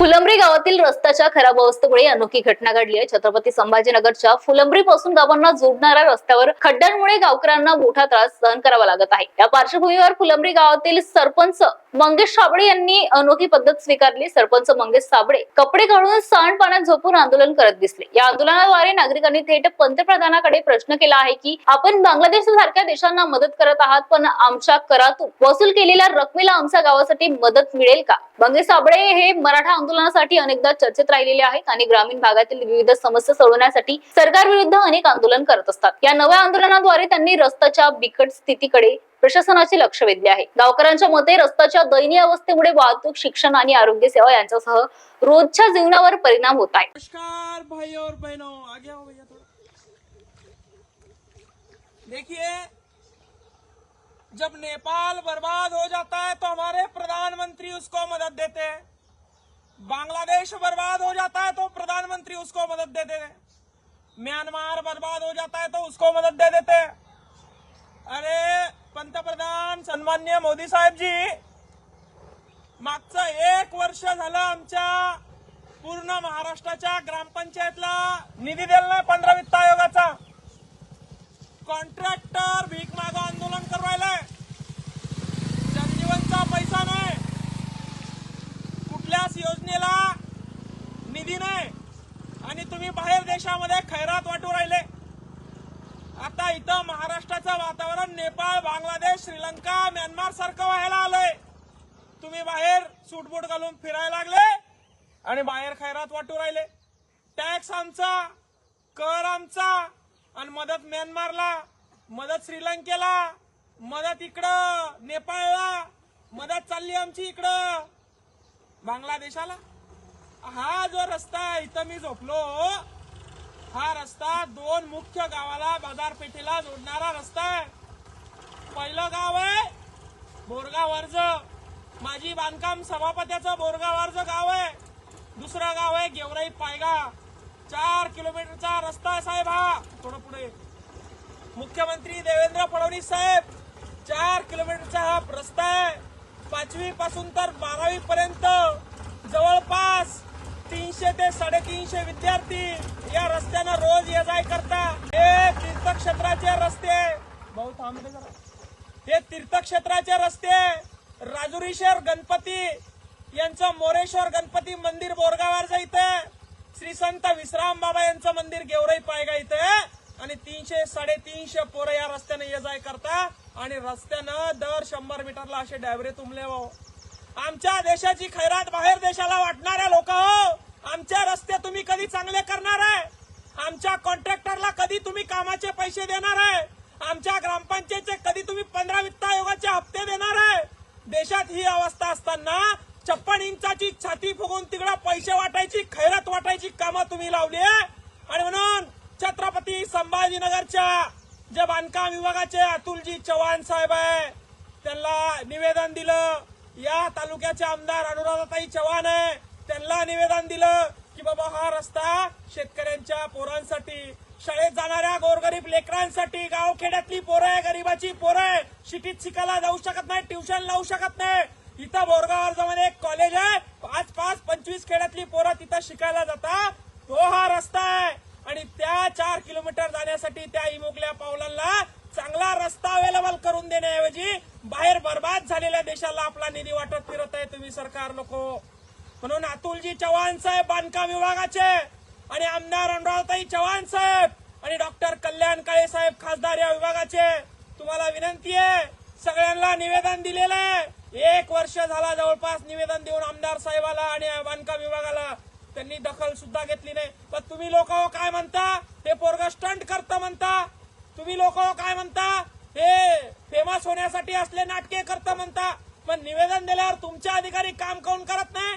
फुलंब्री गावातील रस्त्याच्या खराब अवस्थेमुळे अनोखी घटना घडली आहे. छत्रपती संभाजीनगरच्या फुलंब्री पासून गावांना जोडणाऱ्या रस्त्यावर खड्ड्यांमुळे गावकऱ्यांना मोठा त्रास सहन करावा लागत आहे. या पार्श्वभूमीवर फुलंब्री गावातील सरपंच मंगेश साबळे यांनी अनोखी पद्धत स्वीकारली. सरपंच मंगेश साबळे कपडे काढून सांडपाण्यात झोपून आंदोलन करत दिसले. या आंदोलनाद्वारे नागरिकांनी थेट पंतप्रधानाकडे प्रश्न केला आहे की आपण बांगलादेश सारख्या देशांना मदत करत आहात पण आमच्या करातून वसूल केलेल्या रकमेला आमच्या गावासाठी मदत मिळेल का? मंगेश साबळे हे मराठा आंदोलनासाठी अनेकदा चर्चेत राहिलेले आहेत आणि ग्रामीण भागातील विविध समस्या सोडवण्यासाठी सरकार विरुद्ध अनेक आंदोलन करत असतात. या नव्या आंदोलनाद्वारे त्यांनी रस्त्याच्या बिकट स्थितीकडे प्रशासनाचे लक्ष वेधले आहे. गावकऱ्यांच्या मते रस्त्याच्या दयनीय अवस्थेमुळे वाहतूक शिक्षण आणि आरोग्य सेवा यांच्यासह रोजच्या जीवनावर परिणाम होत आहे. नमस्कार भाई और बहनों आगे आओ भैया थोड़ा। देखिए जब नेपाल बर्बाद हो जाता है तो हमारे प्रधानमंत्री उसको मदद देते हैं। बांग्लादेश बर्बाद हो जाता है तो प्रधानमंत्री उसको मदद देते म्यांमार बर्बाद हो जाता है तो उसको मदद दे देते अरे पंतप्रधान सन्मान्य मोदी साहेब जी मागचं एक वर्ष झालं आमच्या पूर्ण महाराष्ट्राच्या ग्रामपंचायतला निधी दिला नाही पंधरा वित्त आयोगाचा. कॉन्ट्रॅक्टर भीक माग आंदोलन करू राहिलाय जलजीवनचा पैसा नाही कुठल्याच योजनेला निधी नाही आणि तुम्ही बाहेर देशामध्ये खैरात वाटू राहिले. आता इथं महाराष्ट्राचं वातावरण नेपाळ बांगलादेश श्रीलंका म्यानमार सारखं व्हायला आलंय. तुम्ही बाहेर सूटबूट घालून फिरायला लागले आणि बाहेर खैरात वाटू राहिले. टॅक्स आमचा कर आमचा आणि मदत म्यानमारला मदत श्रीलंकेला मदत इकडं नेपाळला मदत चालली आमची इकडं. बांगलादेशाला? हा जो रस्ता आहे इथं मी झोपलो. हा रस्ता दोन मुख्य गावाला बाजारपेठेला जोडणारा रस्ता आहे. पहिलं गाव आहे बोरगाव अर्ज माझी बांधकाम सभापत्याचं बोरगाव अर्ज गाव आहे. दुसरं गाव आहे गेवराई पायगा. चार किलोमीटरचा रस्ता आहे साहेब हा. थोडं पुढे. मुख्यमंत्री देवेंद्र फडणवीस साहेब चार किलोमीटरचा हा रस्ता आहे. पाचवी पासून तर बारावी पर्यंत जवळपास तीनशे ते साडेतीनशे विद्यार्थी या रस्त्यानं रोज ये जाय करता. हे तीर्थक्षेत्राचे रस्ते. भाऊ थांबले जरा. हे तीर्थक्षेत्राचे रस्ते. राजुरीश्वर गणपती यांचं मोरेश्वर गणपती मंदिर बोरगावरचं इथं. श्री संत विश्राम बाबा यांचं मंदिर गेवराई पायगा इथं. आणि तीनशे साडेतीनशे पोरं या रस्त्याने ये जाय करता. आणि रस्त्यानं दर शंभर मीटरला असे डायव्हरे तुंबले आमच्या देशाची खैरात बाहेर देशाला वाटणाऱ्या लोक हो आमच्या रस्ते तुम्ही कधी चांगले करणार आहे? आमच्या कॉन्ट्रॅक्टरला कधी तुम्ही कामाचे पैसे देणार आहे? आमच्या ग्रामपंचायतचे कधी तुम्ही पंधरा वित्त आयोगाचे हप्ते देणार आहे? देशात ही अवस्था असताना छप्पन इंचाची छाती फुगून तिकडं पैसे वाटायची खैरात वाटायची कामं तुम्ही लावली आहे. आणि म्हणून छत्रपती संभाजीनगरच्या जे बांधकाम विभागाचे अतुलजी चव्हाण साहेब आहे त्यांना निवेदन दिलं. या तालुक्याचे आमदार अनुराधाताई चव्हाण आहे. त्यांना निवेदन दिलं की बाबा हा रस्ता शेतकऱ्यांच्या पोरांसाठी शाळेत जाणाऱ्या गोरगरीब लेकरांसाठी गावखेड्यातली पोरं आहे गरीबाची पोरं आहे शिटीत शिकायला जाऊ शकत नाही ट्युशन लावू शकत नाही. इथं बोरगावमध्ये एक कॉलेज आहे पाच पाच पंचवीस खेड्यातली पोरं तिथं शिकायला जातात. तो हा रस्ता आहे. आणि त्या चार किलोमीटर जाण्यासाठी त्या इमोकल्या पावलांना चांगला रस्ता अवेलेबल करून देण्याऐवजी बाहेर बर्बाद झालेल्या देशाला आपला निधी वाटत फिरत आहे. तुम्ही सरकार नको. म्हणून अतुलजी चव्हाण साहेब बांधकाम विभागाचे आणि आमदार अनुराधाताई चव्हाण साहेब आणि डॉक्टर कल्याण काळे साहेब खासदार या विभागाचे. तुम्हाला विनंती आहे सगळ्यांना निवेदन दिलेलं आहे. एक वर्ष झाला जवळपास निवेदन देऊन आमदार साहेबाला आणि बांधकाम विभागाला त्यांनी दखल सुद्धा घेतली नाही. पण तुम्ही लोक हो काय म्हणता? हे पोरग स्टंट करतं म्हणता. तुम्ही लोक हो काय म्हणता? हे फेमस होण्यासाठी असले नाटके करतं म्हणता. पण निवेदन दिल्यावर तुमचे अधिकारी काम काऊन करत नाही?